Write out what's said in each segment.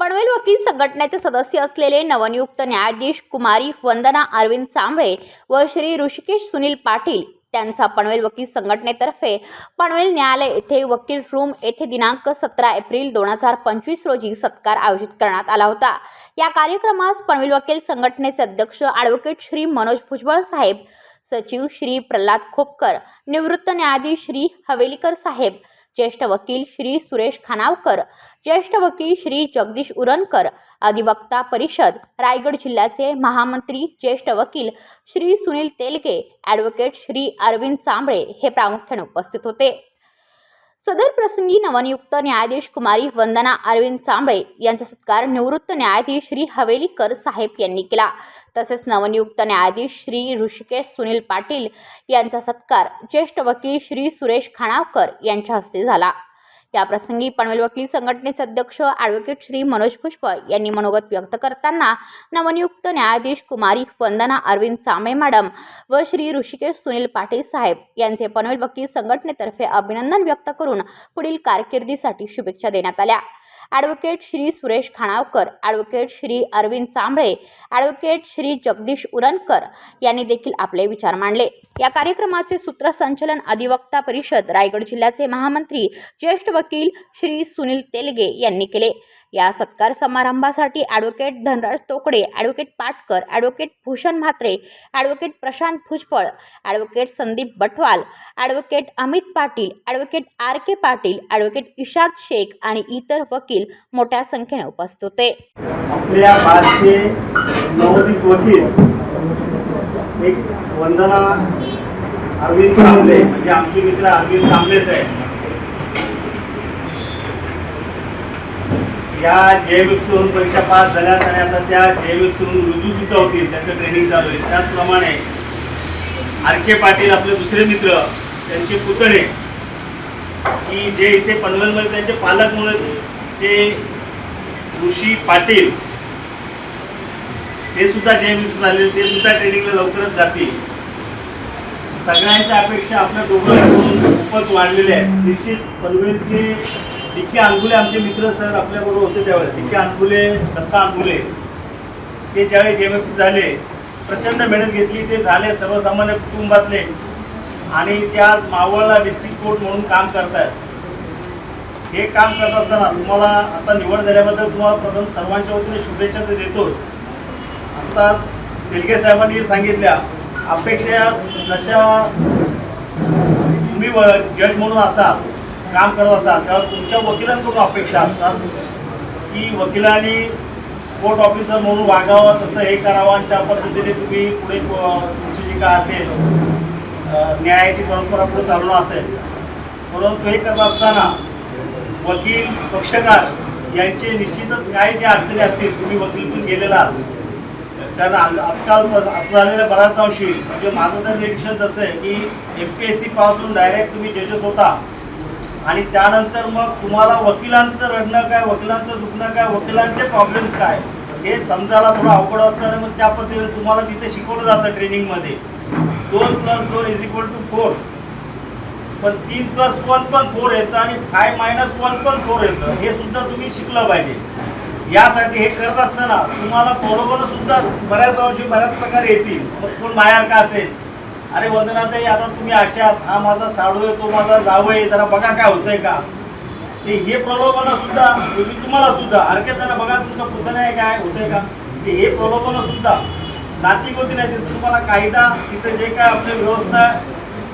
पनवेल वकील संघटनेचे सदस्य असलेले नवनियुक्त न्यायाधीश कुमारी वंदना अरविंद चांबळे व श्री ऋषिकेश सुनील पाटील त्यांचा पनवेल वकील संघटनेतर्फे पनवेल न्यायालय येथे वकील रूम येथे दिनांक सतरा एप्रिल दोन हजार पंचवीस रोजी सत्कार आयोजित करण्यात आला होता. या कार्यक्रमास पनवेल वकील संघटनेचे अध्यक्ष ॲडव्होकेट श्री मनोज भुजबळ साहेब सचिव श्री प्रल्हाद खोपकर निवृत्त न्यायाधीश श्री हवेलीकर साहेब ज्येष्ठ वकील श्री सुरेश खानावकर ज्येष्ठ वकील श्री जगदीश उरणकर अधिवक्ता परिषद रायगड जिल्ह्याचे महामंत्री ज्येष्ठ वकील श्री सुनील तेलगे ॲडव्होकेट श्री अरविंद चांबळे हे प्रामुख्याने उपस्थित होते. सदर प्रसंगी नवनियुक्त न्यायाधीश कुमारी वंदना अरविंद सांबळे यांचा सत्कार निवृत्त न्यायाधीश श्री हवेलीकर साहेब यांनी केला. तसेच नवनियुक्त न्यायाधीश श्री ऋषिकेश सुनील पाटील यांचा सत्कार ज्येष्ठ वकील श्री सुरेश खाणावकर यांच्या हस्ते झाला. याप्रसंगी पनवेल वकील संघटनेचे अध्यक्ष ॲडव्होकेट श्री मनोज पुष्पळ यांनी मनोगत व्यक्त करताना नवनियुक्त न्यायाधीश कुमारी वंदना अरविंद चामे मॅडम व श्री ऋषिकेश सुनील पाटील साहेब यांचे पनवेल वकील संघटनेतर्फे अभिनंदन व्यक्त करून पुढील कारकिर्दीसाठी शुभेच्छा देण्यात आल्या. Advocate Shri Suresh Khanavkar advocate Shri Arvind Chambale advocate Shri Jagdish Urankar यांनी देखील आपले विचार मांडले. या कार्यक्रमाचे सूत्रसंचलन अधिवक्ता परिषद रायगड जिल्ह्याचे महामंत्री ज्येष्ठ वकील श्री सुनील तेलगे यांनी केले. या सत्कार समारंभासाठी advocate Dhanraj Tokde advocate Patkar advocate Bhushan Mhatre advocate Prashant Bhujbal advocate Sandeep Batwal advocate Amit Patil advocate R K Patil advocate Ishad Shaikh आणि इतर वकील मोठ्या संख्येने उपस्थित होते. आपल्या भारतीय नवोदित वकील एक वंदना अरविंद कांबळे म्हणजे आमचे मित्र अरविंद कांबळेच आहे या जयविक्षून परीक्षा पास झाल्या आणि आता त्या जयविक्षून रुजू सुद्धा होतील त्यांचं ट्रेनिंग चालू आहे. त्याचप्रमाणे आर के पाटील आपले दुसरे मित्र त्यांचे पुतणे की जे इथे पनवेलमध्ये त्यांचे पालक म्हणून ते ऋषी पाटील ते सुद्धा जे मिक्स झाले ते सुद्धा ट्रेनिंगला लवकरच जातील. सगळ्यांच्या अपेक्षा आपल्या दोघांकडून खूपच वाढलेल्या आहेत. निश्चित पनवेलचे डिके अंगुले आमचे मित्र सर आपल्याबरोबर होते त्यावेळेस. डिके अंगुले दत्ता अंगुले ते ज्यावेळी एम एफ सी झाले प्रचंड मेहनत घेतली. ते झाले सर्वसामान्य कुटुंबातले. आणि ते आज मावळला डिस्ट्रिक्ट कोर्ट म्हणून काम करतायत. हे काम करत असताना तुम्हाला आता निवड झाल्याबद्दल तुम्हाला प्रथम सर्वांच्या वतीने शुभेच्छा ते देतोच. आताच तेलगे साहेबांनी सांगितल्या अपेक्षा जशा तुम्ही जज म्हणून असाल. काम करत असाल त्यावर तुमच्या वकिलांकडून अपेक्षा असतात की वकिलांनी कोर्ट ऑफिसर म्हणून वागावं तसं हे करावं आणि त्या पद्धतीने तुम्ही पुढे तुमची जी काय असेल न्यायाची परंपरा पुढे चालवणं असेल परंतु हे करत असताना वकील पक्षकार यांचे निश्चितच काय जे अडचणी असतील तुम्ही वकिलीतून गेलेला आहात. कारण आजकाल असं झालेलं बऱ्याच अंशी म्हणजे माझं तर निरीक्षण तसं आहे की एफ पी एस सी पासून डायरेक्ट तुम्ही जजेस होता आणि त्यानंतर मग तुम्हाला वकिलांचं रडणं काय वकिलांचं दुखणं काय वकिलांचे प्रॉब्लेम्स काय हे समजायला थोडं अवघड असतं आणि मग त्या पद्धतीने तुम्हाला तिथे शिकवलं जातं ट्रेनिंगमध्ये दोन प्लस दोन इज इक्वल टू फोर पण तीन प्लस वन पण फोर येतं आणि फाय मायनस वन पण फोर येतं. हे सुद्धा तुम्ही शिकलं पाहिजे. यासाठी हे करत असताना तुम्हाला प्रलोभनं सुद्धा बऱ्याच अंशी बऱ्याच प्रकारे येतील. मग कोण माया का असेल? अरे वंदनाताई आता तुम्ही अशा हा माझा साडू आहे तो माझा जावं आहे. जरा बघा काय होतंय का? ते हे प्रलोभन सुद्धा म्हणजे तुम्हाला सुद्धा अरे जरा बघा तुमचं पुतण्या आहे काय होतंय का? ते हे प्रलोभन सुद्धा नातिक होती नाही तिथं तुम्हाला कायदा तिथं जे काय आपली व्यवस्था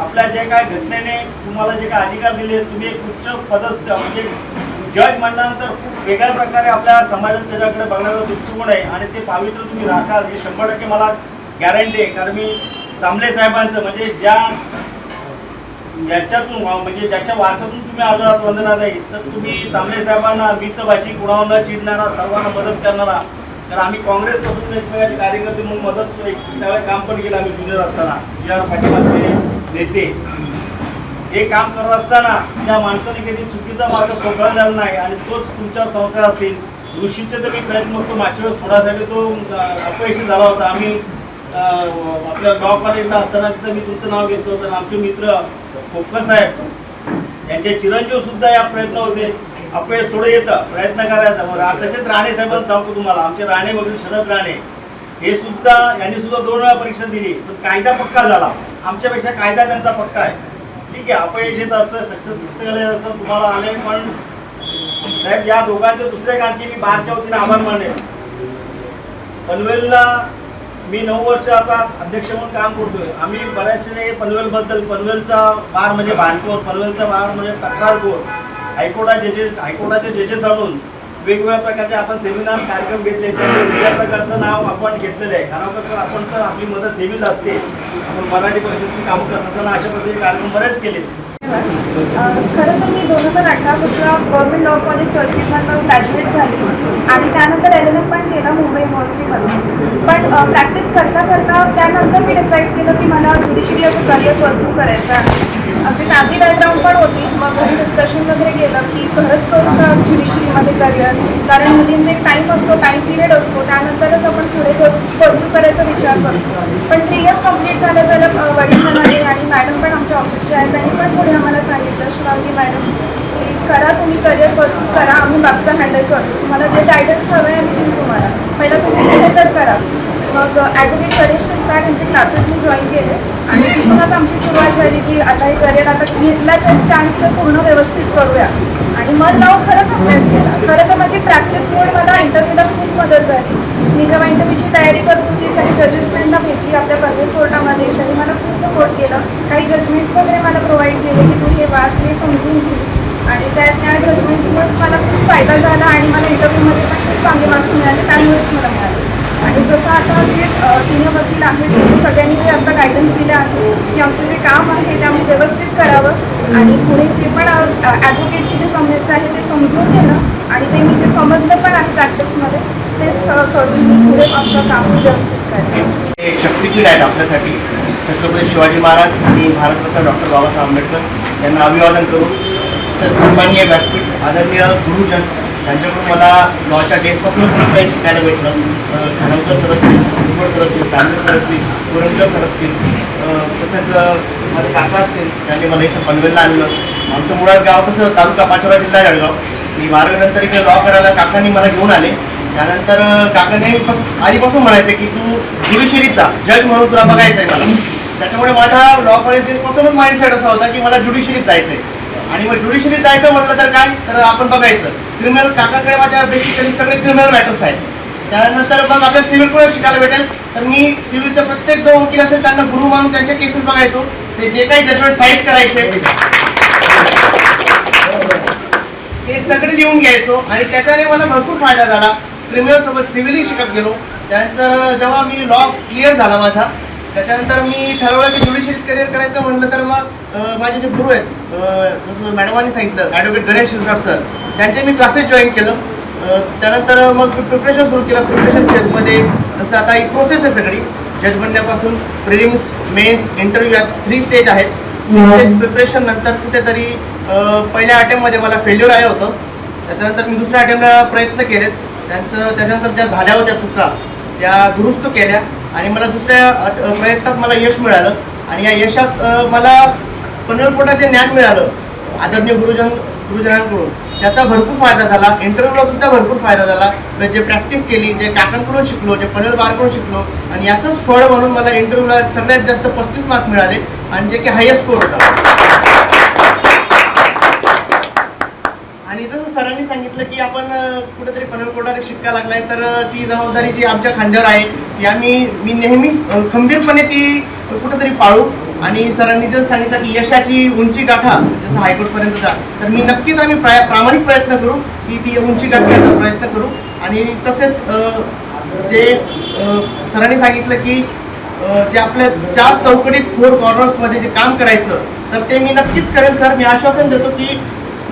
आपल्या जे काय घटनेने तुम्हाला जे काय अधिकार दिले तुम्ही एक उच्च पदस्थ म्हणजे जज म्हणल्यानंतर खूप वेगळ्या प्रकारे आपल्या समाजात त्याच्याकडे बघण्याचा दृष्टिकोन आहे. आणि ते पावित्र्य तुम्ही राखाल हे शंभर टक्के मला गॅरंटी आहे. कारण मी चांबले साहेबांचं म्हणजे ज्या याच्यातून म्हणजे ज्याच्या वारसातून तुम्ही आदरात वंदनात आहे तर तुम्ही चांबले साहेबांना मितभाषी कुणावर न चिडणारा सर्वांना मदत करणारा. तर आम्ही काँग्रेसपासून एकमेकाचे कार्यकर्ते म्हणून मदत त्यावेळेस काम पण केलं आम्ही जुनियर असताना जी आर पाठीमागचे नेते. हे काम करत असताना त्या माणसाने कधी चुकीचा मार्ग पकडलेला नाही आणि तोच तुमच्या सहकार असेल. ऋषीचे तर मी प्रयत्न करतो. मागच्या वेळेस थोडासाठी तो अपयशी झाला होता. आम्ही आपल्या गाव कॉलेजला असताना तिथं मी तुमचं नाव घेतलं होतं आमचे मित्र कोकण साहेब यांचे चिरंजीव सुद्धा या प्रयत्न होते अपयश थोडं येतं प्रयत्न करायचा. तसेच राणे साहेबांना सांगतो तुम्हाला आमचे राणे वगैरे शरद राणे हे सुद्धा यांनी सुद्धा दोन वेळा परीक्षा दिली पण कायदा पक्का झाला. आमच्यापेक्षा कायदा त्यांचा पक्का आहे. ठीक आहे अपयश येत असं सक्सेस प्रत्येकाला असं तुम्हाला आले पण साहेब या दोघांच्या दुसऱ्या आणखी मी बारच्या वतीने आभार मानेल पनवेलला मी नऊ वर्ष आता अध्यक्ष म्हणून काम करतोय. आम्ही बऱ्याचशे पनवेलबद्दल पनवेलचा बार म्हणजे भांडकोर पनवेलचा बार म्हणजे तक्रार कोर हायकोर्टात जजेस हायकोर्टाचे जजेस आणून वेगवेगळ्या प्रकारचे आपण सेमिनार कार्यक्रम घेतले त्याचे वेगळ्या प्रकारचं नाव आपण घेतलेलं आहे. कारण कसं आपण तर आपली मदत नेहमीच असते. आपण मराठी परिषदेची कामं करत असताना अशा पद्धतीचे कार्यक्रम बरेच केले. खरं तर मी दोन हजार अठरापासून गव्हर्नमेंट लॉ कॉलेज चर्चगेटमधनं ग्रॅज्युएट झाली. आणि त्यानंतर एल एल एम पण केलं मुंबई युनिव्हर्सिटीमधून पण प्रॅक्टिस करता करता त्यानंतर मी डिसाईड केलं की मला ज्युडिशरी असं करिअर परस्यू करायचं आहे. आमची फॅमिली बॅकग्राऊंड पण होती. मग घरी डिस्कशन वगैरे केलं की खरंच करू का ज्युडिशरीमध्ये करिअर कारण मुलींचा एक टाईम असतो टाईम पिरियड असतो. त्यानंतरच आपण पुढे परस्यू करायचा विचार करतो. पण थ्री इयर्स कंप्लीट झालं तर वडील म्हणाले आणि मॅडम पण आमच्या ऑफिसचे आहेत. त्यांनी पण पुढे आम्हाला सांगितलं शिवांगी मॅडम की करा तुम्ही करिअर परस्यू करा. आम्ही मागचा हँडल करतो. तुम्हाला जे गायडन्स हवं आहे आम्ही देऊ तुम्हाला. पहिलं तुम्ही तर करा. मग ॲडव्होकेट गणेश शिरसाट यांचे क्लासेस मी जॉईन केले. आणि तिथूनच आमची सुरुवात झाली की आता हे करिअर आता घेतलाच आहे स्टँड तर पूर्ण व्यवस्थित करूया. आणि मन लावून खरंच अभ्यास केला. खरं तर माझी प्रॅक्टिसमुळे मला इंटरव्ह्यूला खूप मदत झाली. मी जेव्हा इंटरव्ह्यूची तयारी करत होती सगळी जजेसमेंटला भेटली आपल्या पनवेल कोर्टामध्ये त्यांनी मला खूप सपोर्ट केलं. काही जजमेंट्स वगैरे मला प्रोव्हाइड केले की तू हे वाच हे समजून घे. आणि त्या त्या जजमेंट्समुळेच मला खूप फायदा झाला आणि मला इंटरव्ह्यूमध्ये पण खूप चांगले मार्क्स मिळाले त्यामुळेच मला मिळाले. आणि जसं आता जे सिनियर वकील आहेत त्याचं सगळ्यांनी जे आता गायडन्स दिलं आहे की आमचं जे काम आहे ते आम्ही व्यवस्थित करावं आणि पुढे जे पण ॲडव्होकेटची जी समस्या आहे ते समजून घेणं आणि ते मी जे समजलं पण आहे प्रॅक्टिसमध्ये तेच करून मी पुढे आमचं काम व्यवस्थित करेन. शक्तीपीठ आहेत आपल्यासाठी. छत्रपती शिवाजी महाराज आणि भारतरत्न डॉक्टर बाबासाहेब आंबेडकर यांना अभिवादन करून तर सन्माननीय व्यासपीठ आदरणीय गुरुजन त्यांच्याकडून मला लॉच्या डेस्कपासूनच खूप काही शिकायला भेटलं. धनवकर सर असतील भुजबळ सर असतील चांदे सर असतील पुरणकर सर असतील तसंच तसेच माझे काका असतील त्यांनी मला इथं पनवेलला आणलं. आमचं मुळात गाव कसं तालुका पाचोरा जिल्हा जळगाव. मी बारावीनंतर इकडे लॉ करायला काकांनी मला घेऊन आले. त्यानंतर काकाने आधीपासून म्हणायचे की तू ज्युडिशरीचा जज म्हणून तुला बघायचं आहे मला. त्याच्यामुळे माझा लॉ कॉलेजपासूनच माइंडसेट असा होता की मला ज्युडिशरीत जायचं आहे आणि मग ज्युडिशरीत जायचं म्हटलं तर काय? तर आपण बघायचं. क्रिमिनल काकाकडे माझ्या बेसिकली सगळे क्रिमिनल मॅटर्स आहेत. त्यानंतर मग आपल्याला सिव्हिल पण शिकायला भेटेल. तर मी सिव्हिलचा प्रत्येक जो वकील असेल त्यांना गुरु मानून त्यांचे केसेस बघायचो. ते जे काही जजमेंट साईट करायचे ते सगळे लिहून घ्यायचो. आणि त्याच्याने मला भरपूर फायदा झाला. क्रिमिनल सोबत सिव्हिलही शिकत गेलो. त्यानंतर जेव्हा मी लॉ क्लिअर झाला माझा त्याच्यानंतर मी ठरवलं की ज्युडिशियल करिअर करायचं म्हटलं तर मग माझे जे गुरु आहेत जसं मॅडमांनी सांगितलं ॲडव्होकेट गणेश शिरसाट सर त्यांचे मी क्लासेस जॉईन केलं. त्यानंतर मग प्रिपरेशन सुरू केलं प्रिपरेशन फेजमध्ये जसं आता ही प्रोसेस आहे सगळी. जज बनण्यापासून प्रिलिम्स मेन्स इंटरव्ह्यू या थ्री स्टेज आहेत. प्रिपरेशन नंतर कुठेतरी पहिल्या अटेम्पमध्ये मला फेल्युअर आलं होतं. त्याच्यानंतर मी दुसऱ्या अटेम्पला प्रयत्न केलेत. त्यांचं त्याच्यानंतर ज्या झाल्या होत्या चुका त्या दुरुस्त केल्या आणि मला दुसऱ्या प्रयत्नात मला यश मिळालं. आणि या यशात मला कन्नडपोटाचे ज्ञान मिळालं. आदरणीय गुरुजन गुरुजनांकडून. त्याचा भरपूर फायदा झाला. इंटरव्ह्यूला सुद्धा भरपूर फायदा झाला. म्हणजे जे प्रॅक्टिस केली जे काकांकडून शिकलो जे पनल बारकडून शिकलो आणि याचंच फळ म्हणून मला इंटरव्ह्यूला सगळ्यात जास्त पस्तीस मार्क मिळाले आणि जे की हायेस्ट स्कोर होता. आणि जसं सरांनी सांगितलं की आपण कुठेतरी पनवेल कोर्टाने शिक्का लागलाय तर ती जबाबदारी जी आमच्या खांद्यावर आहे ती आम्ही मी नेहमी खंबीरपणे ती कुठेतरी पाळू. आणि सरांनी जर सांगितलं की यशाची उंची गाठा जसं हायकोर्टपर्यंत जा तर मी नक्कीच आम्ही प्राय प्रामाणिक प्रयत्न करू की ती उंची गाठण्याचा प्रयत्न करू. आणि तसेच जे सरांनी सांगितलं की जे आपल्या चार चौकटीत फोर कॉर्नर्समध्ये जे काम करायचं तर ते मी नक्कीच करेन सर. मी आश्वासन देतो की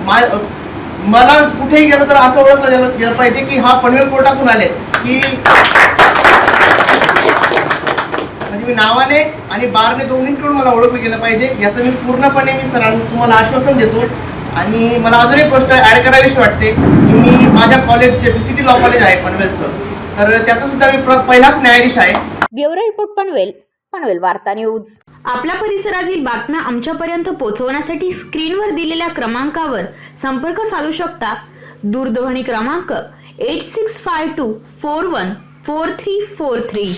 मा मला कुठेही गेलो तर असं ओळखलं गेलं गेलं पाहिजे की हा पनवेल कोर्टातून आले की म्हणजे मी नावाने आणि बारने दोन्हीकडून मला ओळखलं गेलं पाहिजे. याचं मी पूर्णपणे मी सरांना तुम्हाला आश्वासन देतो. आणि मला अजून एक गोष्ट ॲड करावीशी वाटते की मी माझ्या कॉलेजचे B C T law college आहे पनवेलचं तर त्याचा सुद्धा मी पहिलाच न्यायाधीश आहे. ब्युरो रिपोर्ट पनवेल पनवेल वार्ता न्यूज. आपल्या परिसरातील बातम्या आमच्यापर्यंत पोहोचवण्यासाठी स्क्रीनवर दिलेल्या क्रमांकावर संपर्क साधू शकता. दूरध्वनी क्रमांक eight six five two four one four three four three